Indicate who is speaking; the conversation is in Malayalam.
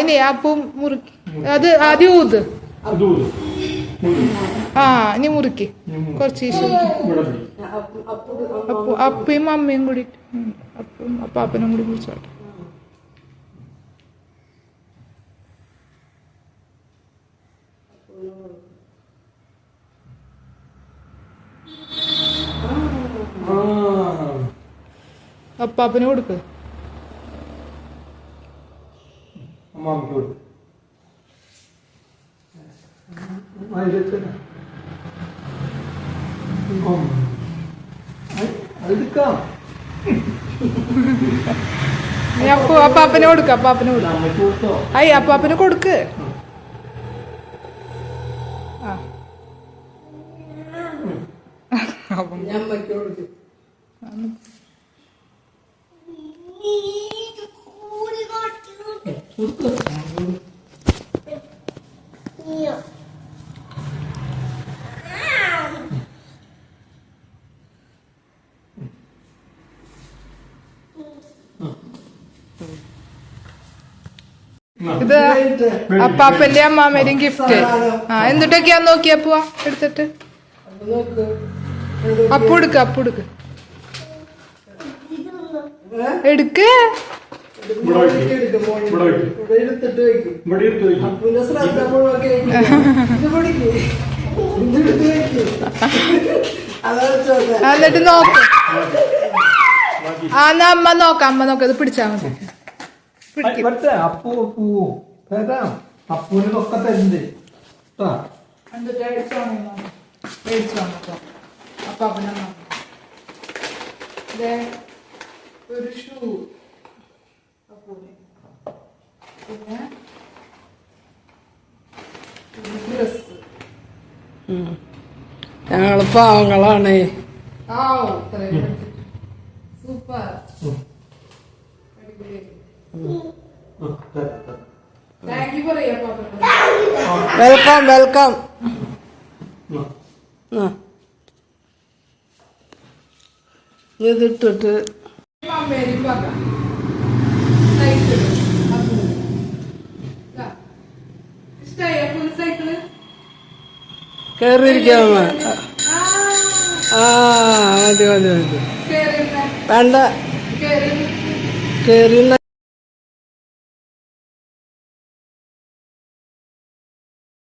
Speaker 1: ഇനി അപ്പം മുറുക്കി. അത് ആദ്യം ഊത്. ആ ഇനി മുറുക്കി. കുറച്ച്. അപ്പു അപ്പയും അമ്മയും കൂടി. അപ്പം അപ്പാപ്പനും കൂടി
Speaker 2: കുറിച്ചോട്ടെ.
Speaker 1: അപ്പാപ്പന് കൊടുക്ക്.
Speaker 2: അമ്മാമ്മയ്ക്ക് കൊടുക്കും
Speaker 1: എടുക്കാം അപ്പാപ്പന് കൊടുക്ക് അപ്പാപ്പന് കൊടുക്ക്.
Speaker 2: കൊടുത്തോ?
Speaker 1: അപ്പാപ്പന് കൊടുക്ക്. ആ. ഇത് അപ്പാപ്പന്റെ അമ്മാമേരും ഗിഫ്റ്റ് ആ. എന്നിട്ടൊക്കെയാ നോക്കിയാ പോവാ എടുത്തിട്ട്. അപ്പൊ എടുക്ക എടുക്ക് എടുക്ക. എന്നിട്ട് നോക്ക്. ആ എന്നാ അമ്മ നോക്ക. അമ്മ നോക്ക. ഇത് പിടിച്ചാ മതി. പിടിക്ക്.
Speaker 2: അപ്പൂ അപ്പൂ അപ്പു തരാം അപ്പൂന് ഇതൊക്കെ തരുന്നുണ്ട്
Speaker 1: അമ്മാമനും. ദേ, ഒരു ഷൂ. അപ്പൂന് പിന്നെ ഡ്രസ്
Speaker 3: ഞങ്ങൾ പാവങ്ങളാണ്.
Speaker 1: സൂപ്പർ.
Speaker 3: Welcome welcome. ഇതിട്ടിട്ട് കേറിയിരിക്കാമ
Speaker 1: ആ
Speaker 3: മതി മതി മതി വേണ്ട കേറി